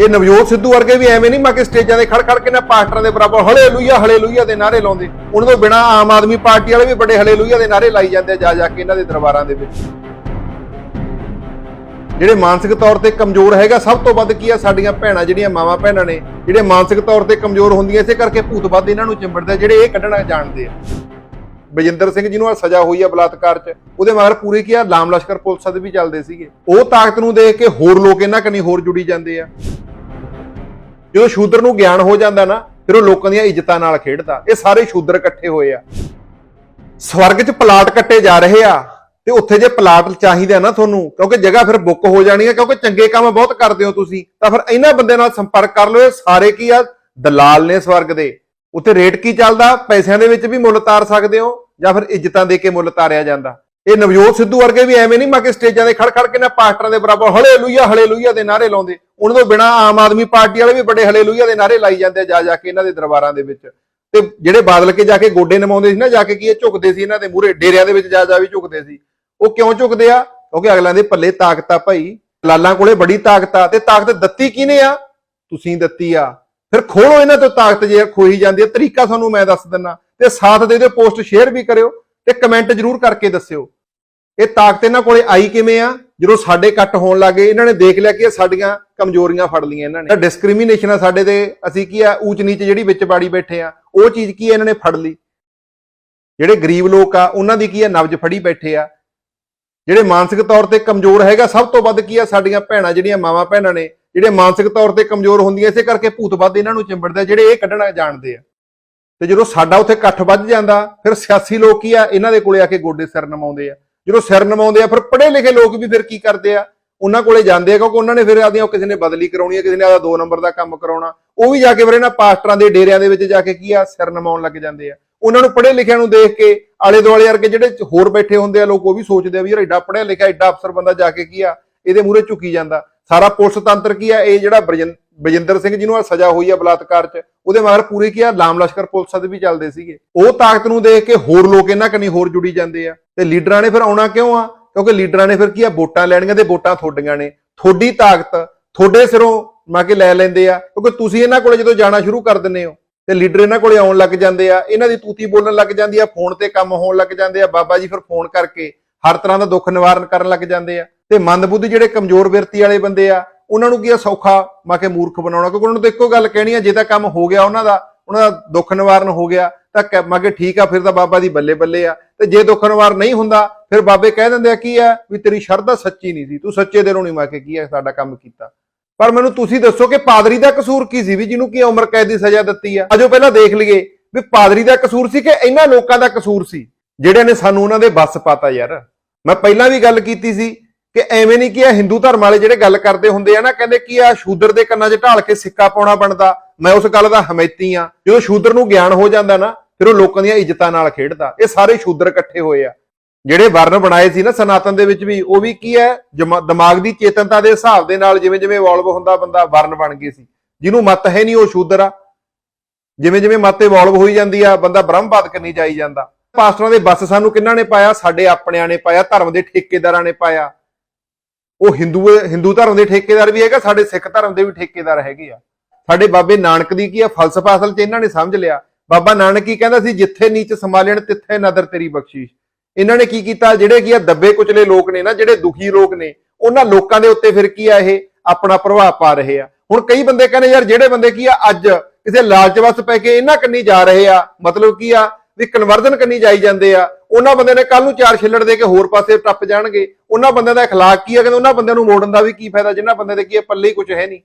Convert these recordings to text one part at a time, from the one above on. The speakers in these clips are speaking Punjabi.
ਇਹ ਨਵਜੋਤ ਸਿੱਧੂ ਵਰਗੇ ਵੀ ਐਵੇਂ ਨਹੀਂ ਮਾ ਕੇ ਸਟੇਜਾਂ ਦੇ ਖੜ ਖੜ ਕੇ ਨਾ ਪਾਸਟਰਾਂ ਦੇ ਬਰਾਬਰ ਹਲੇਲੂਇਆ ਹਲੇਲੂਇਆ ਦੇ ਨਾਰੇ ਲਾਉਂਦੇ। ਉਹਨਾਂ ਤੋਂ ਬਿਨਾ ਆਮ ਆਦਮੀ ਪਾਰਟੀ ਵਾਲੇ ਵੀ ਬੜੇ ਹਲੇਲੂਇਆ ਦੇ ਨਾਰੇ ਲਾਈ ਜਾਂਦੇ ਆ, ਜਾ ਜਾ ਕੇ ਇਹਨਾਂ ਦੇ ਦਰਬਾਰਾਂ ਦੇ ਵਿੱਚ। ਜਿਹੜੇ ਮਾਨਸਿਕ ਤੌਰ ਤੇ ਕਮਜ਼ੋਰ ਹੈਗਾ, ਸਭ ਤੋਂ ਵੱਧ ਕੀ ਆ, ਸਾਡੀਆਂ ਭੈਣਾਂ ਜਿਹੜੀਆਂ ਮਾਵਾਂ ਭੈਣਾਂ ਨੇ, ਜਿਹੜੇ ਮਾਨਸਿਕ ਤੌਰ ਤੇ ਕਮਜ਼ੋਰ ਹੁੰਦੀਆਂ, ਇਸੇ ਕਰਕੇ ਭੂਤ ਵੱਧ ਇਹਨਾਂ ਨੂੰ ਚਿੰਬੜਦੇ ਜਿਹੜੇ ਇਹ ਕੱਢਣਾ ਜਾਣਦੇ ਆ। ਬਜਿੰਦਰ ਸਿੰਘ ਜਿਹਨੂੰ ਆ ਸਜ਼ਾ ਹੋਈ ਆ ਬਲਾਤਕਾਰ 'ਚ, ਉਹਦੇ ਮਗਰ ਪੂਰੇ ਕੀ ਆ, ਲਾਮ ਲਸ਼ਕਰ ਪੁਲਿਸ ਦੇ ਵੀ ਚੱਲਦੇ ਸੀਗੇ। ਉਹ ਤਾਕਤ ਨੂੰ ਦੇਖ ਕੇ ਹੋਰ ਲੋਕ ਇਹਨਾਂ ਕਨੀ ਹੋਰ ਜੁੜੀ ਜਾਂਦੇ ਆ। ਜਦੋਂ ਸ਼ੂਦਰ ਨੂੰ ਗਿਆਨ ਹੋ ਜਾਂਦਾ ਨਾ, ਫਿਰ ਉਹ ਲੋਕਾਂ ਦੀਆਂ ਇੱਜ਼ਤਾਂ ਨਾਲ ਖੇਡਦਾ। ਇਹ ਸਾਰੇ ਸ਼ੂਦਰ ਇਕੱਠੇ ਹੋਏ ਆ। ਸਵਰਗ 'ਚ ਪਲਾਟ ਕੱਟੇ ਜਾ ਰਹੇ ਆ, ਤੇ ਉੱਥੇ ਜੇ ਪਲਾਟ ਚਾਹੀਦਾ ਨਾ ਤੁਹਾਨੂੰ, ਕਿਉਂਕਿ ਜਗ੍ਹਾ ਫਿਰ ਬੁੱਕ ਹੋ ਜਾਣੀ ਹੈ ਕਿਉਂਕਿ ਚੰਗੇ ਕੰਮ ਬਹੁਤ ਕਰਦੇ ਹੋ ਤੁਸੀਂ, ਤਾਂ ਫਿਰ ਇਹਨਾਂ ਬੰਦੇ ਨਾਲ ਸੰਪਰਕ ਕਰ ਲਓ, ਇਹ ਸਾਰੇ ਕੀ ਆ, ਦਲਾਲ ਨੇ ਸਵਰਗ ਦੇ। ਉੱਥੇ ਰੇਟ ਕੀ ਚੱਲਦਾ? ਪੈਸਿਆਂ ਦੇ ਵਿੱਚ ਵੀ ਮੁੱਲ ਤਾਰ ਸਕਦੇ ਹੋ। ਜਾਂ ਫਿਰ ਇੱਜ਼ਤਾਂ ਦੇ ਕੇ ਮੁੱਲ ਤਾਰਿਆ ਜਾਂਦਾ। ਇਹ ਨਵਜੋਤ ਸਿੱਧੂ ਵਰਗੇ ਵੀ ਐਵੇਂ ਨਹੀਂ ਮਾ ਕੇ ਸਟੇਜਾਂ ਦੇ ਖੜ ਖੜ ਕੇ ਨਾ ਪਾਸਟਰਾਂ ਦੇ ਬਰਾਬਰ ਹਲੇਲੂਇਆ ਹਲੇਲੂਇਆ ਦੇ ਨਾਰੇ ਲਾਉਂਦੇ। ਉਹਨਾਂ ਤੋਂ ਬਿਨਾ ਆਮ ਆਦਮੀ ਪਾਰਟੀ ਵਾਲੇ ਵੀ ਬੜੇ ਹਲੇਲੂਇਆ ਦੇ ਨਾਰੇ ਲਾਈ ਜਾਂਦੇ ਆ ਜਾ ਜਾ ਕੇ ਇਹਨਾਂ ਦੇ ਦਰਬਾਰਾਂ ਦੇ ਵਿੱਚ। ਤੇ ਜਿਹੜੇ ਬਾਦਲ ਕੇ ਜਾ ਕੇ ਗੋਡੇ ਨਮਾਉਂਦੇ ਸੀ ਨਾ, ਜਾ ਕੇ ਕੀ ਇਹ ਝੁਕਦੇ ਸੀ ਇਹਨਾਂ ਦੇ ਮੂਹਰੇ, ਡੇਰਿਆਂ ਦੇ ਵਿੱਚ ਜਾ ਜਾ ਵੀ ਝੁਕਦੇ ਸੀ। ਉਹ ਕਿਉਂ ਝੁਕਦੇ ਆ? ਕਿਉਂਕਿ ਅਗਲਿਆਂ ਦੇ ਪੱਲੇ ਤਾਕਤ ਆ ਭਾਈ। ਲਾਲਾਂ ਕੋਲੇ ਬੜੀ ਤਾਕਤ ਆ ਤੇ ਤਾਕਤ ਦਿੱਤੀ ਕਿਹਨੇ ਆ? ਤੁਸੀਂ ਦਿੱਤੀ ਆ। ਫਿਰ ਖੋਲੋ ਇਹਨਾਂ ਤੋਂ ਤਾਕਤ ਜੇ ਖੋਈ ਜਾਂਦੀ ਹੈ ਤਰੀਕਾ ਤੁਹਾਨੂੰ ਮੈਂ ਦੱਸ ਦਿੰਨਾ। ਤੇ ਸਾਥ ਦੇ ਦਿਓ ਪੋਸਟ ਸ਼ੇਅਰ ਵੀ ਕਰਿਓ ਤੇ ਕਮੈਂਟ ਜਰੂਰ ਕਰਕੇ ਦੱਸਿਓ। ਇਹ ਤਾਕਤ ਇਹਨਾਂ ਕੋਲੇ ਆਈ ਕਿਵੇਂ ਆ? ਜਦੋਂ ਸਾਡੇ ਕੱਟ ਹੋਣ ਲੱਗੇ ਇਹਨਾਂ ਨੇ ਦੇਖ ਲਿਆ ਕਿ ਇਹ ਸਾਡੀਆਂ ਕਮਜ਼ੋਰੀਆਂ ਫੜ ਲਈਆਂ ਇਹਨਾਂ ਨੇ। ਤਾਂ ਡਿਸਕ੍ਰਿਮੀਨੇਸ਼ਨ ਆ ਸਾਡੇ ਤੇ ਅਸੀਂ ਕੀ ਆ ਊਚ ਨੀਚ ਜਿਹੜੀ ਵਿੱਚ ਬਾੜੀ ਬੈਠੇ ਆ ਉਹ ਚੀਜ਼ ਕੀ ਇਹਨਾਂ ਨੇ ਫੜ ਲਈ? ਜਿਹੜੇ ਗਰੀਬ ਲੋਕ ਆ ਉਹਨਾਂ ਦੀ ਕੀ ਆ ਨਬਜ ਫੜੀ ਬੈਠੇ ਆ। ਜਿਹੜੇ ਮਾਨਸਿਕ ਤੌਰ ਤੇ ਕਮਜ਼ੋਰ ਹੈਗਾ ਸਭ ਤੋਂ ਵੱਧ ਕੀ ਆ ਸਾਡੀਆਂ ਭੈਣਾਂ ਜਿਹੜੀਆਂ ਮਾਵਾਂ ਭੈਣਾਂ ਨੇ ਜਿਹੜੇ ਮਾਨਸਿਕ ਤੌਰ ਤੇ ਕਮਜ਼ੋਰ ਹੁੰਦੀਆਂ ਇਸੇ ਕਰਕੇ ਭੂਤ ਵੱਧ ਇਹਨਾਂ ਨੂੰ ਚਿੰਬੜਦੇ ਆ, ਜਿਹੜੇ ਇਹ ਕੱਢਣਾ ਜਾਣਦੇ ਆ। ਤੇ ਜਦੋਂ ਸਾਡਾ ਉੱਥੇ ਇਕੱਠ ਵੱਧ ਜਾਂਦਾ, ਫਿਰ ਸਿਆਸੀ ਲੋਕ ਕੀ ਆ? ਇਹਨਾਂ ਦੇ ਕੋਲੇ ਆ ਕੇ ਗੋਡੇ ਸਿਰ ਨਮਾਉਂਦੇ ਆ। ਜਦੋਂ ਸਿਰ ਨਮਾਉਂਦੇ ਆ, ਫਿਰ ਪੜ੍ਹੇ ਲਿਖੇ ਲੋਕ ਵੀ ਫਿਰ ਕੀ ਕਰਦੇ ਆ? ਉਹਨਾਂ ਕੋਲੇ ਜਾਂਦੇ ਆ, ਕਿਉਂਕਿ ਉਹਨਾਂ ਨੇ ਫਿਰ ਆਦੀਆਂ ਕਿਸੇ ਨੇ ਬਦਲੀ ਕਰਾਉਣੀ ਆ, ਕਿਸੇ ਨੇ ਆਦਾ ਦੋ ਨੰਬਰ ਦਾ ਕੰਮ ਕਰਾਉਣਾ। ਉਹ ਵੀ ਜਾ ਕੇ ਫਿਰ ਇਹਨਾਂ ਪਾਸਟਰਾਂ ਦੇ ਡੇਰਿਆਂ ਦੇ ਵਿੱਚ ਜਾ ਕੇ ਕੀ ਆ? ਸਿਰ ਨਮਾਉਣ ਲੱਗ ਜਾਂਦੇ ਆ। ਉਹਨਾਂ ਨੂੰ ਪੜ੍ਹੇ ਲਿਖਿਆਂ ਨੂੰ ਦੇਖ ਕੇ, ਆਲੇ ਦੁਆਲੇ ਵਰਗੇ ਜਿਹੜੇ ਹੋਰ ਬੈਠੇ ਹੁੰਦੇ ਆ, ਲੋਕ ਉਹ ਵੀ ਸੋਚਦੇ ਆ ਵੀ ਯਾਰ ਐਡਾ ਪੜ੍ਹਿਆ ਲਿਖਿਆ, ਐਡਾ ਅਫਸਰ ਬੰਦਾ ਜਾ ਕੇ ਕੀ ਆ? ਇਹਦੇ ਮੂਹਰੇ ਝੁਕੀ ਜਾਂਦਾ। ਸਾਰਾ ਪੁਲਿਸ ਤੰਤਰ ਕੀ ਆ? ਇਹ ਜਿਹੜਾ ਬਰਜਿੰ- ਬਜਿੰਦਰ ਸਿੰਘ ਜਿਹਨੂੰ ਆ ਸਜ਼ਾ ਹੋਈ ਆ ਬਲਾਤਕਾਰ 'ਚ, ਉਹਦੇ ਮਗਰ ਪੂਰੇ ਕੀ ਆ, ਲਾਮ ਲਸ਼ਕਰ ਪੁਲਿਸ ਦੇ ਵੀ ਚੱਲਦੇ ਸੀਗੇ। ਉਹ ਤਾਕਤ ਨੂੰ ਦੇਖ ਕੇ ਹੋਰ ਲੋਕ ਇਹਨਾਂ ਕਨੀ ਹੋਰ ਜੁੜੀ ਜਾਂਦੇ ਆ। ਤੇ ਲੀਡਰਾਂ ਨੇ ਫਿਰ ਆਉਣਾ ਕਿਉਂ ਆ? ਕਿਉਂਕਿ ਲੀਡਰਾਂ ਨੇ ਫਿਰ ਕੀ ਆ, ਵੋਟਾਂ ਲੈਣੀਆਂ ਤੇ ਵੋਟਾਂ ਤੁਹਾਡੀਆਂ ਨੇ। ਤੁਹਾਡੀ ਤਾਕਤ, ਤੁਹਾਡੇ ਸਿਰੋਂ ਮਾ ਕੇ ਲੈ ਲੈਂਦੇ ਆ। ਕਿਉਂਕਿ ਤੁਸੀਂ ਇਹਨਾਂ ਕੋਲੇ ਜਦੋਂ ਜਾਣਾ ਸ਼ੁਰੂ ਕਰ ਦਿੰਦੇ ਹੋ, ਤੇ ਲੀਡਰ ਇਹਨਾਂ ਕੋਲੇ ਆਉਣ ਲੱਗ ਜਾਂਦੇ ਆ। ਇਹਨਾਂ ਦੀ ਤੂਤੀ ਬੋਲਣ ਲੱਗ ਜਾਂਦੀ ਆ, ਫੋਨ ਤੇ ਕੰਮ ਹੋਣ ਲੱਗ ਜਾਂਦੇ ਆ। ਬਾਬਾ ਜੀ ਫਿਰ ਫੋਨ ਕਰਕੇ ਹਰ ਤਰ੍ਹਾਂ ਦਾ ਦੁੱਖ ਨਿਵਾਰਨ ਕਰਨ ਲੱਗ ਜਾਂਦੇ ਆ। ਤੇ ਮੰਦਬੁੱਧੀ ਜਿਹੜੇ ਕਮਜ਼ੋਰ ਵਿਰਤੀ ਵਾਲੇ ਬੰਦੇ ਆ ਉਹਨਾਂ ਨੂੰ ਕੀ ਆ ਸੌਖਾ ਮਾ ਕੇ ਮੂਰਖ ਬਣਾਉਣਾ, ਕਿਉਂਕਿ ਉਹਨਾਂ ਨੂੰ ਤਾਂ ਇੱਕੋ ਗੱਲ ਕਹਿਣੀ ਆ, ਜੇ ਤਾਂ ਕੰਮ ਹੋ ਗਿਆ ਉਹਨਾਂ ਦਾ ਉਹਨਾਂ ਦਾ ਦੁੱਖ ਨਿਵਾਰਨ ਹੋ ਗਿਆ, ਤਾਂ ਕ- ਮਾ ਕੇ ਠੀਕ ਆ, ਫਿਰ ਤਾਂ ਬਾਬਾ ਦੀ ਬੱਲੇ ਬੱਲੇ ਆ। ਤੇ ਜੇ ਦੁੱਖ ਨਿਵਾਰਨ ਨਹੀਂ ਹੁੰਦਾ, ਫਿਰ ਬਾਬੇ ਕਹਿ ਦਿੰਦੇ ਆ, ਕੀ ਆ ਵੀ ਤੇਰੀ ਸ਼ਰਧਾ ਸੱਚੀ ਨਹੀਂ ਸੀ, ਤੂੰ ਸੱਚੇ ਦਿਲੋਂ ਨਹੀਂ, ਮਾ ਕੇ ਕੀ ਆ ਸਾਡਾ ਕੰਮ ਕੀਤਾ। ਪਰ ਮੈਨੂੰ ਤੁਸੀਂ ਦੱਸੋ ਕਿ ਪਾਦਰੀ ਦਾ ਕਸੂਰ ਕੀ ਸੀ ਵੀ ਜਿਹਨੂੰ ਕੀ ਉਮਰ ਕੈਦ ਦੀ ਸਜ਼ਾ ਦਿੱਤੀ ਆ? ਅਜੋ ਪਹਿਲਾਂ ਦੇਖ ਲਈਏ ਵੀ ਪਾਦਰੀ ਦਾ ਕਸੂਰ ਸੀ ਕਿ ਇਹਨਾਂ ਲੋਕਾਂ ਦਾ ਕਸੂਰ ਸੀ, ਜਿਹੜਿਆਂ ਨੇ ਸਾਨੂੰ ਉਹਨਾਂ ਦੇ ਬੱਸ ਪਾਤਾ ਯਾਰ। ਮੈਂ ਪਹਿਲਾਂ ਵੀ ਗੱਲ ਕੀਤੀ ਸੀ ਕਿ ਐਵੇਂ ਨਹੀਂ ਕਿ ਇਹ ਹਿੰਦੂ ਧਰਮ ਵਾਲੇ ਜਿਹੜੇ ਗੱਲ ਕਰਦੇ ਹੁੰਦੇ ਆ ਨਾ, ਕਹਿੰਦੇ ਕਿ ਆ ਸ਼ੂਦਰ ਦੇ ਕੰਨਾਂ 'ਚ ਢਾਲ ਕੇ ਸਿੱਕਾ ਪਾਉਣਾ ਬਣਦਾ। ਮੈਂ ਉਸ ਗੱਲ ਦਾ ਹਮੈਤੀ ਆ। ਜਦੋਂ ਸ਼ੂਦਰ ਨੂੰ ਗਿਆਨ ਹੋ ਜਾਂਦਾ ਨਾ, ਫਿਰ ਉਹ ਲੋਕਾਂ ਦੀਆਂ ਇੱਜ਼ਤਾਂ ਨਾਲ ਖੇਡਦਾ। ਇਹ ਸਾਰੇ ਸ਼ੂਦਰ ਇਕੱਠੇ ਹੋਏ ਆ। ਜਿਹੜੇ ਵਰਨ ਬਣਾਏ ਸੀ ਨਾ ਸਨਾਤਨ ਦੇ ਵਿੱਚ ਵੀ, ਉਹ ਵੀ ਕੀ ਹੈ? ਜਮਾ- ਦਿਮਾਗ ਦੀ ਚੇਤਨਤਾ ਦੇ ਹਿਸਾਬ ਦੇ ਨਾਲ ਜਿਵੇਂ ਜਿਵੇਂ ਇਵੋਲਵ ਹੁੰਦਾ ਬੰਦਾ, ਵਰਨ ਬਣ ਗਏ ਸੀ। ਜਿਹਨੂੰ ਮਤ ਹੈ ਨਹੀਂ ਉਹ ਸ਼ੂਦਰ ਆ। ਜਿਵੇਂ ਜਿਵੇਂ ਮਤ ਇਵੋਲਵ ਹੋਈ ਜਾਂਦੀ ਆ, ਬੰਦਾ ਬ੍ਰਹਮਵਾਦ ਕਰਨੀ ਜਾਈ ਜਾਂਦਾ। ਪਾਸਟਰਾਂ ਦੇ ਬੱਸ ਸਾਨੂੰ ਕਿੰਨਾਂ ਨੇ ਪਾਇਆ? ਸਾਡੇ ਆਪਣਿਆਂ ਨੇ ਪਾਇਆ, ਧਰਮ ਦੇ ਠੇਕੇਦਾਰਾਂ ਨੇ ਪਾਇਆ। ਉਹ ਹਿੰਦੂ ਹਿੰਦੂ ਧਰਮ ਦੇ ਠੇਕੇਦਾਰ ਵੀ ਹੈਗਾ, ਸਾਡੇ ਸਿੱਖ ਧਰਮ ਦੇ ਵੀ ਠੇਕੇਦਾਰ ਹੈਗੇ ਆ। ਸਾਡੇ ਬਾਬੇ ਨਾਨਕ ਦੀ ਕੀ ਆ, ਫਲਸਫਾ ਅਸਲ 'ਚ ਇਹਨਾਂ ਨੇ ਸਮਝ ਲਿਆ। ਬਾਬਾ ਨਾਨਕ ਕੀ ਕਹਿੰਦਾ ਸੀ, ਜਿੱਥੇ ਨੀਚ ਸੰਭਾਲਣ, ਤਿੱਥੇ ਨਦਰ ਤੇਰੀ ਬਖਸ਼ਿਸ਼। ਇਹਨਾਂ ਨੇ ਕੀ ਕੀਤਾ? ਜਿਹੜੇ ਕੀ ਆ, ਦੱਬੇ ਕੁਚਲੇ ਲੋਕ ਨੇ ਨਾ, ਜਿਹੜੇ ਦੁਖੀ ਲੋਕ ਨੇ, ਉਹਨਾਂ ਲੋਕਾਂ ਦੇ ਉੱਤੇ ਫਿਰ ਕੀ ਆ ਇਹ? ਆਪਣਾ ਪ੍ਰਭਾਵ ਪਾ ਰਹੇ ਆ। ਹੁਣ ਕਈ ਬੰਦੇ ਕਹਿੰਦੇ, ਯਾਰ, ਜਿਹੜੇ ਬੰਦੇ ਕੀ ਆ, ਅੱਜ ਕਿਸੇ ਲਾਲਚ ਵਸ ਪੈ ਕੇ ਇਹਨਾਂ ਕੰਨੀ ਜਾ ਰਹੇ ਆ। ਮਤਲਬ ਕੀ ਆ? ਵੀ ਕਨਵਰਜਨ ਕੰਨੀ ਜਾਈ ਜਾਂਦੇ ਆ ਉਹਨਾਂ ਬੰਦੇ ਨੇ ਕੱਲ ਨੂੰ ਚਾਰ ਛਿੱਲੜ ਦੇ ਕੇ ਹੋਰ ਪਾਸੇ ਟੱਪ ਜਾਣਗੇ ਉਹਨਾਂ ਬੰਦਿਆਂ ਦਾ اخلاق ਕੀ ਆ ਕਹਿੰਦੇ ਉਹਨਾਂ ਬੰਦਿਆਂ ਨੂੰ ਮੋੜਨ ਦਾ ਵੀ ਕੀ ਫਾਇਦਾ ਜਿਨ੍ਹਾਂ ਬੰਦਿਆਂ ਦੇ ਕੀ ਆ ਪੱਲੇ ਹੀ ਕੁਝ ਹੈ ਨਹੀਂ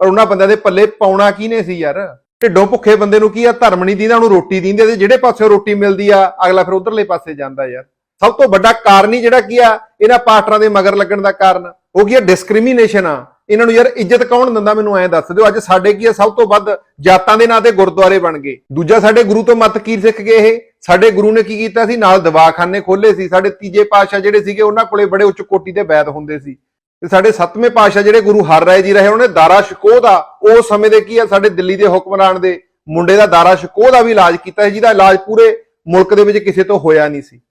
ਪਰ ਉਹਨਾਂ ਬੰਦਿਆਂ ਦੇ ਪੱਲੇ ਪਾਉਣਾ ਕਿਹਨੇ ਸੀ ਯਾਰ ਢਿੱਡੋਂ ਭੁੱਖੇ ਬੰਦੇ ਨੂੰ ਕੀ ਆ ਧਰਮ ਨਹੀਂ ਦੀਦਾ ਉਹਨੂੰ ਰੋਟੀ ਦੀਂਦੇ ਤੇ ਜਿਹੜੇ ਪਾਸੇ ਰੋਟੀ ਮਿਲਦੀ ਆ ਅਗਲਾ ਫਿਰ ਉਧਰਲੇ ਪਾਸੇ ਜਾਂਦਾ ਯਾਰ ਸਭ ਤੋਂ ਵੱਡਾ ਕਾਰਨ ਹੀ ਜਿਹੜਾ ਕੀ ਆ ਇਹਨਾਂ ਪਾਸਟਰਾਂ ਦੇ ਮਗਰ ਲੱਗਣ ਦਾ ਕਾਰਨ ਉਹ ਕੀ ਆ ਡਿਸਕ੍ਰਿਮੀਨੇਸ਼ਨ ਆ ਇਹਨਾਂ ਨੂੰ ਯਾਰ ਇੱਜ਼ਤ ਕੌਣ ਦਿੰਦਾ ਮੈਨੂੰ ਐਂ ਦੱਸ ਦਿਓ, ਅੱਜ ਸਾਡੇ ਕੀ ਆ? ਸਭ ਤੋਂ ਵੱਧ ਜਾਤਾਂ ਦੇ ਨਾਂ ਤੇ ਗੁਰਦੁਆਰੇ ਬਣ ਗਏ। ਦੂਜਾ ਸਾਡੇ ਗੁਰੂ ਤੋਂ ਮਤ ਕੀ ਸਿੱਖ ਗਏ ਇਹ? ਸਾਡੇ ਗੁਰੂ ਨੇ ਕੀ ਕੀਤਾ ਸੀ? ਨਾਲ ਦਵਾਖਾਨੇ ਖੋਲੇ ਸੀ। ਸਾਡੇ ਤੀਜੇ ਪਾਤਸ਼ਾਹ ਜਿਹੜੇ ਸੀਗੇ, ਉਹਨਾਂ ਕੋਲੇ ਬੜੇ ਉੱਚ ਕੋਟੀ ਦੇ ਵੈਦ ਹੁੰਦੇ ਸੀ। ਤੇ ਸਾਡੇ ਸੱਤਵੇਂ ਪਾਤਸ਼ਾਹ ਜਿਹੜੇ ਗੁਰੂ ਹਰ ਰਾਏ ਜੀ ਰਹੇ, ਉਹਨੇ ਦਾਰਾ ਸ਼ਿਕੋਹ ਦਾ ਉਸ ਸਮੇਂ ਦੇ ਕੀ ਆ? ਸਾਡੇ ਦਿੱਲੀ ਦੇ ਹੁਕਮਰਾਨ ਦੇ ਮੁੰਡੇ ਦਾ ਦਾਰਾ ਸ਼ਿਕੋਹ ਦਾ ਵੀ ਇਲਾਜ ਕੀਤਾ ਸੀ, ਜਿਹਦਾ ਇਲਾਜ ਪੂਰੇ ਮੁਲਕ ਦੇ ਵਿੱਚ ਕਿਸੇ ਤੋਂ ਹੋਇਆ ਨਹੀਂ ਸੀ।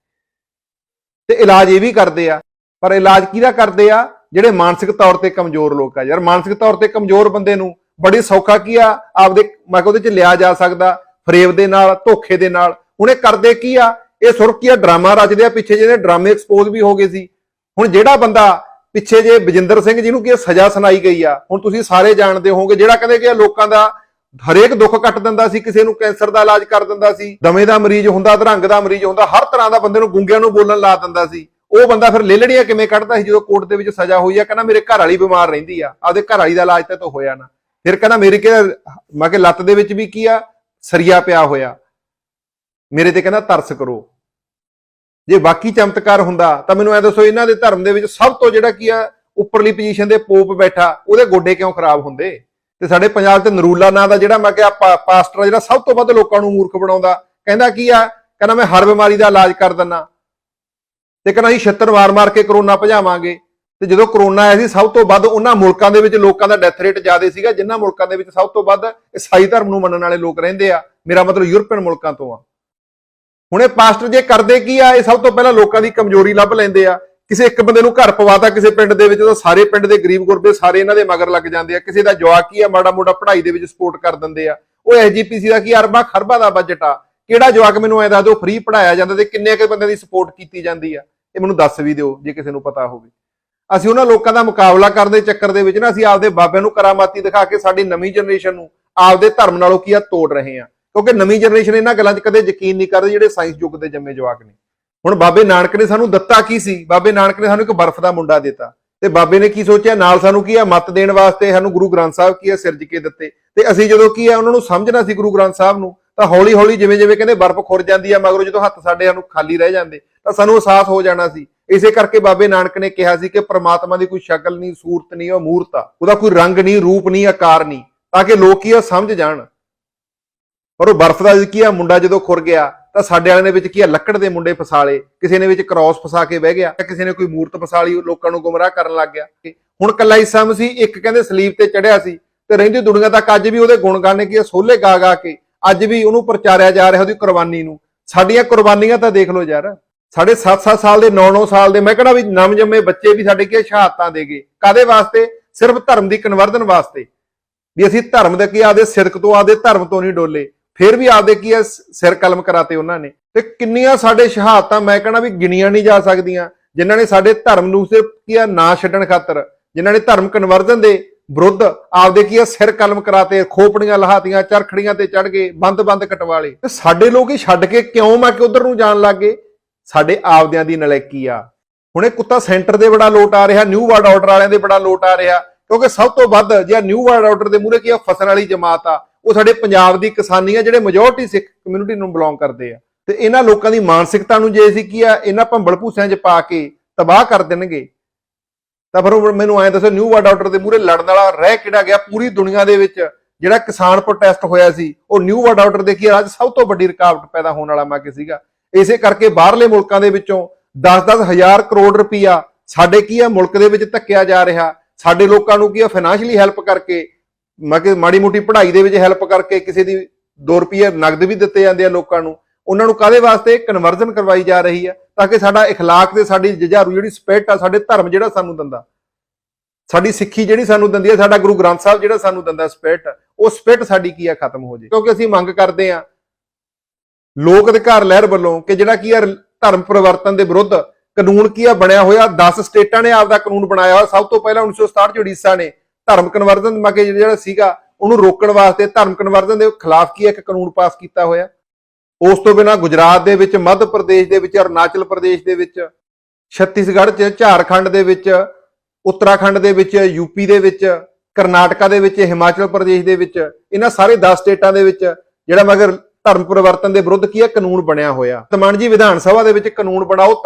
ਤੇ ਇਲਾਜ ਇਹ ਵੀ ਕਰਦੇ ਆ। ਪਰ ਇਲਾਜ ਕਿਹਦਾ ਕਰਦੇ ਆ? ਜਿਹੜੇ ਮਾਨਸਿਕ ਤੌਰ ਤੇ ਕਮਜ਼ੋਰ ਲੋਕ ਆ ਯਾਰ, ਮਾਨਸਿਕ ਤੌਰ ਤੇ ਕਮਜ਼ੋਰ ਬੰਦੇ ਨੂੰ ਬੜੀ ਸੌਖਾ ਕੀ ਆ? ਆਪਦੇ, ਮੈਂ ਕਿਹਾ ਉਹਦੇ ਚ ਲਿਆ ਜਾ ਸਕਦਾ, ਫਰੇਬ ਦੇ ਨਾਲ, ਧੋਖੇ ਦੇ ਨਾਲ। ਹੁਣ ਇਹ ਕਰਦੇ ਕੀ ਆ? ਇਹ ਸੁਰਖ ਕੀ ਆ? ਡਰਾਮਾ ਰਚਦੇ ਆ, ਪਿੱਛੇ ਜਿਹਦੇ ਡਰਾਮੇ ਐਕਸਪੋਜ਼ ਵੀ ਹੋ ਗਏ ਸੀ। ਹੁਣ ਜਿਹੜਾ ਬੰਦਾ ਪਿੱਛੇ ਜੇ ਬਜਿੰਦਰ ਸਿੰਘ ਜਿਹਨੂੰ ਕੀ ਸਜ਼ਾ ਸੁਣਾਈ ਗਈ ਆ, ਹੁਣ ਤੁਸੀਂ ਸਾਰੇ ਜਾਣਦੇ ਹੋਵੋਗੇ, ਜਿਹੜਾ ਕਹਿੰਦੇ ਕਿ ਲੋਕਾਂ ਦਾ ਹਰੇਕ ਦੁੱਖ ਕੱਟ ਦਿੰਦਾ ਸੀ, ਕਿਸੇ ਨੂੰ ਕੈਂਸਰ ਦਾ ਇਲਾਜ ਕਰ ਦਿੰਦਾ ਸੀ ਦਮੇ ਦਾ ਮਰੀਜ਼ ਹੁੰਦਾ ਅਧਰੰਗ ਦਾ ਮਰੀਜ਼ ਹੁੰਦਾ, ਹਰ ਤਰ੍ਹਾਂ ਦਾ ਬੰਦੇ ਨੂੰ ਗੁੰਗਿਆਂ ਨੂੰ ਬੋਲਣ ਲਾ ਦਿੰਦਾ ਸੀ। ਉਹ ਬੰਦਾ ਫਿਰ ਲੇਲੜੀਆਂ ਕਿਵੇਂ ਕੱਢਦਾ ਸੀ ਜਦੋਂ ਕੋਰਟ ਦੇ ਵਿੱਚ ਸਜ਼ਾ ਹੋਈ ਆ, ਕਹਿੰਦਾ ਮੇਰੇ ਘਰ ਵਾਲੀ ਬਿਮਾਰ ਰਹਿੰਦੀ ਆ, ਆਪਦੇ ਘਰ ਵਾਲੀ ਦਾ ਇਲਾਜ ਤਾਂ ਤੋਂ ਹੋਇਆ ਨਾ। ਫਿਰ ਕਹਿੰਦਾ ਮੇਰੇ ਕਿ, ਮੈਂ ਕਿ ਲੱਤ ਦੇ ਵਿੱਚ ਵੀ ਕੀ ਆ, ਸਰੀਆ ਪਿਆ ਹੋਇਆ। ਮੇਰੇ ਤੇ ਕਹਿੰਦਾ ਤਰਸ ਕਰੋ। ਜੇ ਬਾਕੀ ਚਮਤਕਾਰ ਹੁੰਦਾ, ਤਾਂ ਮੈਨੂੰ ਐ ਦੱਸੋ, ਇਹਨਾਂ ਦੇ ਧਰਮ ਦੇ ਵਿੱਚ ਸਭ ਤੋਂ ਜਿਹੜਾ ਕੀ ਆ, ਉੱਪਰਲੀ ਪੋਜੀਸ਼ਨ ਦੇ ਪੋਪ ਬੈਠਾ, ਉਹਦੇ ਗੋਡੇ ਕਿਉਂ ਖਰਾਬ ਹੁੰਦੇ? ਤੇ ਸਾਡੇ ਪੰਜਾਬ ਤੇ ਨਰੂਲਾ ਨਾਂ ਦਾ ਜਿਹੜਾ, ਮੈਂ ਕਿਹਾ ਪਾਸਟਰ ਜਿਹੜਾ, ਸਭ ਤੋਂ ਵੱਧ ਲੋਕਾਂ ਨੂੰ ਮੂਰਖ ਬਣਾਉਂਦਾ। ਕਹਿੰਦਾ ਕੀ ਆ, ਕਹਿੰਦਾ ਮੈਂ ਹਰ ਬਿਮਾਰੀ ਦਾ ਇਲਾਜ ਕਰ ਦਿੰਨਾ ਤੇ ਕਹਿੰਦਾ ਅਸੀਂ ਛੱਤਰ ਮਾਰ-ਮਾਰ ਕੇ ਕਰੋਨਾ ਭਜਾਵਾਂਗੇ। ਤੇ ਜਦੋਂ ਕਰੋਨਾ ਆਇਆ ਸੀ, ਸਭ ਤੋਂ ਵੱਧ ਉਹਨਾਂ ਮੁਲਕਾਂ ਦੇ ਵਿੱਚ ਲੋਕਾਂ ਦਾ ਡੈਥ ਰੇਟ ਜ਼ਿਆਦਾ ਸੀਗਾ, ਜਿਨ੍ਹਾਂ ਮੁਲਕਾਂ ਦੇ ਵਿੱਚ ਸਭ ਤੋਂ ਵੱਧ ਈਸਾਈ ਧਰਮ ਨੂੰ ਮੰਨਣ ਵਾਲੇ ਲੋਕ ਰਹਿੰਦੇ ਆ। ਮੇਰਾ ਮਤਲਬ ਯੂਰਪੀਅਨ ਮੁਲਕਾਂ ਤੋਂ ਆ। ਹੁਣ ਇਹ ਪਾਸਟਰ ਜੇ ਕਰਦੇ ਕੀ ਆ, ਇਹ ਸਭ ਤੋਂ ਪਹਿਲਾਂ ਲੋਕਾਂ ਦੀ ਕਮਜ਼ੋਰੀ ਲੱਭ ਲੈਂਦੇ ਆ। ਕਿਸੇ ਇੱਕ ਬੰਦੇ ਨੂੰ ਘਰ ਪਵਾਤਾ ਕਿਸੇ ਪਿੰਡ ਦੇ ਵਿੱਚ, ਤਾਂ ਸਾਰੇ ਪਿੰਡ ਦੇ ਗਰੀਬ ਗੁਰਬੇ ਸਾਰੇ ਇਹਨਾਂ ਦੇ ਮਗਰ ਲੱਗ ਜਾਂਦੇ ਆ। ਕਿਸੇ ਦਾ ਜਵਾਕ ਕੀ ਆ, ਮਾੜਾ ਮੋਟਾ ਪੜ੍ਹਾਈ ਦੇ ਵਿੱਚ ਸਪੋਰਟ ਕਰ ਦਿੰਦੇ ਆ। ਉਹ ਐਜੀਪੀਸੀ ਦਾ ਕੀ ਅਰਬਾਂ ਖਰਬਾਂ ਦਾ ਬਜਟ ਆ। ਕਿਹੜਾ ਜਵਾਕ ਮੈਨੂੰ ਐ ਦੱਸ ਦਿਓ ਫ੍ਰੀ ਪੜਾਇਆ ਜਾਂਦਾ ਤੇ ਕਿੰਨੇ ਕੁ ਬੰਦੇ ਦੀ ਸਪੋਰਟ ਕੀਤੀ ਜਾਂਦੀ ਆ। ਇਹ ਮੈਨੂੰ ਦੱਸ ਵੀ ਦਿਓ, ਜੇ ਕਿਸੇ ਨੂੰ ਪਤਾ ਹੋਵੇ। ਅਸੀਂ ਉਹਨਾਂ ਲੋਕਾਂ ਦਾ ਮੁਕਾਬਲਾ ਕਰਨ ਦੇ ਚੱਕਰ ਦੇ ਵਿੱਚ ਨਾ, ਅਸੀਂ ਆਪਦੇ ਬਾਬਿਆਂ ਨੂੰ ਕਰਾਮਾਤੀ ਦਿਖਾ ਕੇ ਸਾਡੀ ਨਵੀਂ ਜਨਰੇਸ਼ਨ ਨੂੰ ਆਪਦੇ ਧਰਮ ਨਾਲੋਂ ਕੀ ਆ, ਤੋੜ ਰਹੇ ਆ ਕਿਉਂਕਿ ਨਵੀਂ ਜਨਰੇਸ਼ਨ ਇਹਨਾਂ ਗੱਲਾਂ 'ਚ ਕਦੇ ਯਕੀਨ ਨਹੀਂ ਕਰਦੇ ਜਿਹੜੇ ਸਾਇੰਸ ਯੁੱਗ ਦੇ ਜੰਮੇ ਜਵਾਕ ਨੇ। ਹੁਣ ਬਾਬੇ ਨਾਨਕ ਨੇ ਸਾਨੂੰ ਦਿੱਤਾ ਕੀ ਸੀ? ਬਾਬੇ ਨਾਨਕ ਨੇ ਸਾਨੂੰ ਇੱਕ ਬਰਫ਼ ਦਾ ਮੁੰਡਾ ਦਿੱਤਾ। ਤੇ ਬਾਬੇ ਨੇ ਕੀ ਸੋਚਿਆ? ਨਾਲ ਸਾਨੂੰ ਕੀ ਆ, ਮਤ ਦੇਣ ਵਾਸਤੇ ਸਾਨੂੰ ਗੁਰੂ ਗ੍ਰੰਥ ਸਾਹਿਬ ਕੀ ਆ, ਸਿਰਜ ਕੇ ਦਿੱਤੇ। ਤੇ ਅਸੀਂ ਜਦੋਂ ਕੀ ਆ, ਉਹਨਾਂ ਨੂੰ ਸਮਝਣਾ ਸੀ ਗੁਰੂ ਗ੍ਰੰਥ ਸਾਹਿਬ ਨੂੰ ਤਾਂ ਹੌਲੀ ਹੌਲੀ ਜਿਵੇਂ ਜਿਵੇਂ ਕਹਿੰਦੇ ਬਰਫ਼ ਖੁਰ ਜਾਂਦੀ ਆ ਮਗਰੋਂ ਜਦੋਂ ਹੱਥ ਸਾਡੇ ਨੂੰ ਖਾਲੀ ਰਹਿ ਜਾਂਦੇ ਤਾਂ ਸਾਨੂੰ ਅਹਿਸਾਸ ਹੋ ਜਾਣਾ ਸੀ। ਇਸੇ ਕਰਕੇ ਬਾਬੇ ਨਾਨਕ ਨੇ ਕਿਹਾ ਸੀ ਕਿ ਪ੍ਰਮਾਤਮਾ ਦੀ ਕੋਈ ਸ਼ਕਲ ਨਹੀਂ ਸੂਰਤ ਨਹੀਂ ਉਹ ਮੂਰਤ ਆ। ਉਹਦਾ ਕੋਈ ਰੰਗ ਨਹੀਂ ਰੂਪ ਨਹੀਂ ਆਕਾਰ ਨਹੀਂ ਤਾਂ ਕਿ ਲੋਕ ਕੀ ਉਹ ਸਮਝ ਜਾਣ। ਪਰ ਉਹ ਬਰਫ਼ ਦਾ ਕੀ ਆ ਮੁੰਡਾ ਜਦੋਂ ਖੁਰ ਗਿਆ ਤਾਂ ਸਾਡੇ ਵਾਲਿਆਂ ਨੇ ਵਿੱਚ ਕੀ ਆ ਲੱਕੜ ਦੇ ਮੁੰਡੇ ਫਸਾਲੇ ਕਿਸੇ ਨੇ ਵਿੱਚ ਕ੍ਰਾਸ ਫਸਾ ਕੇ ਬਹਿ ਗਿਆ ਤਾਂ ਕਿਸੇ ਨੇ ਕੋਈ ਮੂਰਤ ਫਸਾਲੀ ਲੋਕਾਂ ਨੂੰ ਗੁੰਮਰਾਹ ਕਰਨ ਲੱਗ ਗਿਆ। ਹੁਣ ਕੱਲਾ ਸਮ ਸੀ ਇੱਕ ਕਹਿੰਦੇ ਸਲੀਬ ਤੇ ਚੜਿਆ ਸੀ ਤੇ ਰਹਿੰਦੀ ਦੁਨੀਆ ਤੱਕ ਅੱਜ ਵੀ ਉਹਦੇ ਗੁਣ ਗਾਣੇ ਕੀ ਆ, ਸੋਲੇ ਗਾ ਗਾ ਕੇ ਅੱਜ ਵੀ ਉਹਨੂੰ ਪ੍ਰਚਾਰਿਆ ਜਾ ਰਿਹਾ ਉਹਦੀ ਕੁਰਬਾਨੀ ਨੂੰ। ਸਾਡੀਆਂ ਕੁਰਬਾਨੀਆਂ ਤਾਂ ਦੇਖ ਲਓ ਯਾਰ। ਸਾਡੇ 7-7 ਸਾਲ ਦੇ 9-9 ਸਾਲ ਦੇ ਮੈਂ ਕਹਿੰਦਾ ਵੀ ਨਵ ਜੰਮੇ ਬੱਚੇ ਵੀ ਸਾਡੇ ਕੀ ਆ, ਸ਼ਹਾਦਤਾਂ ਦੇਗੇ? ਕਾਦੇ ਵਾਸਤੇ? ਸਿਰਫ ਧਰਮ ਦੀ ਕਨਵਰਜਨ ਵਾਸਤੇ। ਵੀ ਅਸੀਂ ਧਰਮ ਦੇ ਕੀ ਆਦੇ ਸਿਰਕ ਤੋਂ ਆਦੇ ਧਰਮ ਤੋਂ ਨਹੀਂ ਡੋਲੇ। ਫਿਰ ਵੀ ਆਦੇ ਕੀ ਆ ਸਿਰ ਕਲਮ ਕਰਾਤੇ ਉਹਨਾਂ ਨੇ। ਤੇ ਕਿੰਨੀਆਂ ਸਾਡੇ ਸ਼ਹਾਦਤਾਂ ਮੈਂ ਕਹਿੰਦਾ ਵੀ ਗਿਣੀਆਂ ਨਹੀਂ ਜਾ ਸਕਦੀਆਂ ਜਿਨ੍ਹਾਂ ਨੇ ਸਾਡੇ ਧਰਮ ਨੂੰ ਸਿਰਫ ਕੀ ਆ ਨਾ ਛੱਡਣ ਖਾਤਰ ਜਿਨ੍ਹਾਂ ਨੇ ਧਰਮ ਕਨਵਰਜਨ ਦੇ ਵਿਰੁੱਧ ਆਪਦੇ ਕੀ ਆ, ਸਿਰ ਕਲਮ ਕਰਾਤੇ, ਖੋਪੜੀਆਂ ਲਹਾਤੀਆਂ, ਚਰਖੜੀਆਂ ਤੇ ਚੜ ਗਏ ਬੰਦ-ਬੰਦ ਕਟਵਾਲੇ ਤੇ ਸਾਡੇ ਲੋਕ ਹੀ ਛੱਡ ਕੇ ਕਿਉਂ ਮੈਂ ਕਿ ਉਧਰ ਨੂੰ ਜਾਣ ਲੱਗੇ ਸਾਡੇ ਆਪਦਿਆਂ ਦੀ ਨਲਾਇਕੀ ਆ। ਹੁਣ ਇਹ ਕੁੱਤਾ ਸੈਂਟਰ ਦੇ ਬੜਾ ਲੋਟ ਆ ਰਿਹਾ, ਨਿਊ ਵਰਲਡ ਆਰਡਰ ਵਾਲਿਆਂ ਦੇ ਬੜਾ ਲੋਟ ਆ ਰਿਹਾ, ਕਿਉਂਕਿ ਸਭ ਤੋਂ ਵੱਧ ਜੇ ਨਿਊ ਵਰਲਡ ਆਰਡਰ ਦੇ ਮੂਹਰੇ ਕੀ ਆ ਫਸਣ ਵਾਲੀ ਜਮਾਤ ਆ, ਉਹ ਸਾਡੇ ਪੰਜਾਬ ਦੀ ਕਿਸਾਨੀ ਆ, ਜਿਹੜੇ ਮੈਜੋਰਟੀ ਸਿੱਖ ਕਮਿਊਨਿਟੀ ਨੂੰ ਬਿਲੋਂਗ ਕਰਦੇ ਆ। ਤੇ ਇਹਨਾਂ ਲੋਕਾਂ ਦੀ ਮਾਨਸਿਕਤਾ ਨੂੰ ਜੇ ਅਸੀਂ ਕੀ ਆ, ਇਹਨਾਂ ਭੰਬਲ ਭੂਸਿਆਂ 'ਚ ਪਾ ਕੇ ਤਬਾਹ ਕਰ ਦੇਣਗੇ। ਤਾਂ ਫਿਰ ਉਹ ਮੈਨੂੰ ਐਂ ਦੱਸੋ ਨਿਊ ਵਰਲਡ ਆਰਡਰ ਦੇ ਮੂਹਰੇ ਲੜਨ ਵਾਲਾ ਰਹਿ ਕਿਹੜਾ ਗਿਆ ਪੂਰੀ ਦੁਨੀਆ ਦੇ ਵਿੱਚ ਜਿਹੜਾ ਕਿਸਾਨ ਪ੍ਰੋਟੈਸਟ ਹੋਇਆ ਸੀ ਉਹ ਨਿਊ ਵਰਲਡ ਆਰਡਰ ਦੇ ਕੀ ਆ, ਅੱਜ ਸਭ ਤੋਂ ਵੱਡੀ ਰੁਕਾਵਟ ਪੈਦਾ ਹੋਣ ਵਾਲਾ ਮੈਂ ਕਿ ਸੀਗਾ ਇਸੇ ਕਰਕੇ ਬਾਹਰਲੇ ਮੁਲਕਾਂ ਦੇ ਵਿੱਚੋਂ 10-10 ਹਜ਼ਾਰ ਕਰੋੜ ਰੁਪਈਆ ਸਾਡੇ ਕੀ ਆ ਮੁਲਕ ਦੇ ਵਿੱਚ ਧੱਕਿਆ ਜਾ ਰਿਹਾ ਸਾਡੇ ਲੋਕਾਂ ਨੂੰ ਕੀ ਆ ਫਾਈਨੈਂਸ਼ੀਅਲੀ ਹੈਲਪ ਕਰਕੇ ਮੈਂ ਕਿ ਮਾੜੀ ਮੋਟੀ ਪੜ੍ਹਾਈ ਦੇ ਵਿੱਚ ਹੈਲਪ ਕਰਕੇ ਕਿਸੇ ਦੀ 2 ਰੁਪਏ ਨਗਦ ਵੀ ਦਿੱਤੇ ਜਾਂਦੇ ਆ ਲੋਕਾਂ ਨੂੰ ਉਹਨਾਂ ਨੂੰ ਕਾਦੇ ਵਾਸਤੇ ਕਨਵਰਜਨ ਕਰਵਾਈ ਜਾ ਰਹੀ ਆ ਤਾਂ ਕਿ ਸਾਡਾ اخلاق ਤੇ ਸਾਡੀ ਜੁਝਾਰੂ ਜਿਹੜੀ ਸਪਿਰਿਟ ਆ ਸਾਡੇ ਧਰਮ ਜਿਹੜਾ ਸਾਨੂੰ ਦਿੰਦਾ ਸਾਡੀ ਸਿੱਖੀ ਜਿਹੜੀ ਸਾਨੂੰ ਦਿੰਦੀ ਹੈ, ਸਾਡਾ ਗੁਰੂ ਗ੍ਰੰਥ ਸਾਹਿਬ ਜਿਹੜਾ ਸਾਨੂੰ ਦਿੰਦਾ ਸਪਿਰਿਟ, ਉਹ ਸਪਿਰਿਟ ਸਾਡੀ ਕੀ ਆ, ਖਤਮ ਹੋ ਜੇ। ਕਿਉਂਕਿ ਅਸੀਂ ਮੰਗ ਕਰਦੇ ਆ ਲੋਕ ਅਧਿਕਾਰ ਲਹਿਰ ਵੱਲੋਂ ਕਿ ਜਿਹੜਾ ਕੀ ਆ, ਧਰਮ ਪਰਿਵਰਤਨ ਦੇ ਵਿਰੁੱਧ ਕਾਨੂੰਨ ਕੀ ਆ, ਬਣਿਆ ਹੋਇਆ 10 ਸਟੇਟਾਂ ਨੇ ਆਪਦਾ ਕਾਨੂੰਨ ਬਣਾਇਆ ਹੋਇਆ। ਸਭ ਤੋਂ ਪਹਿਲਾਂ 1967 ਚ ਉੜੀਸਾ ਨੇ ਧਰਮ ਕਨਵਰਜਨ ਮਕੇ ਜਿਹੜਾ ਸੀਗਾ, ਉਹਨੂੰ ਰੋਕਣ ਵਾਸਤੇ ਧਰਮ ਕਨਵਰਜਨ ਦੇ ਖਿਲਾਫ ਕੀ ਇੱਕ ਕਾਨੂੰਨ ਪਾਸ ਕੀਤਾ ਹੋਇਆ। ਉਸ ਤੋਂ ਬਿਨਾ ਗੁਜਰਾਤ ਦੇ ਵਿੱਚ, ਮੱਧ ਪ੍ਰਦੇਸ਼ ਦੇ ਵਿੱਚ, ਅਰੁਣਾਚਲ ਪ੍ਰਦੇਸ਼ ਦੇ ਵਿੱਚ, ਛੱਤੀਸਗੜ੍ਹ 'ਚ, ਝਾਰਖੰਡ ਦੇ ਵਿੱਚ ਉੱਤਰਾਖੰਡ ਦੇ ਵਿੱਚ ਯੂਪੀ ਦੇ ਵਿੱਚ, ਕਰਨਾਟਕਾ ਦੇ ਵਿੱਚ, ਹਿਮਾਚਲ ਪ੍ਰਦੇਸ਼ ਦੇ ਵਿੱਚ, ਇਹਨਾਂ ਸਾਰੇ 10 ਸਟੇਟਾਂ ਦੇ ਵਿੱਚ ਜਿਹੜਾ ਮਗਰ ਧਰਮ ਪਰਿਵਰਤਨ ਦੇ ਵਿਰੁੱਧ ਕੀ ਹੈ? ਕਾਨੂੰਨ ਬਣਿਆ ਹੋਇਆ। ਤਮਨ ਜੀ, ਵਿਧਾਨ ਸਭਾ ਦੇ ਵਿੱਚ ਕਾਨੂੰਨ ਬਣਾਓ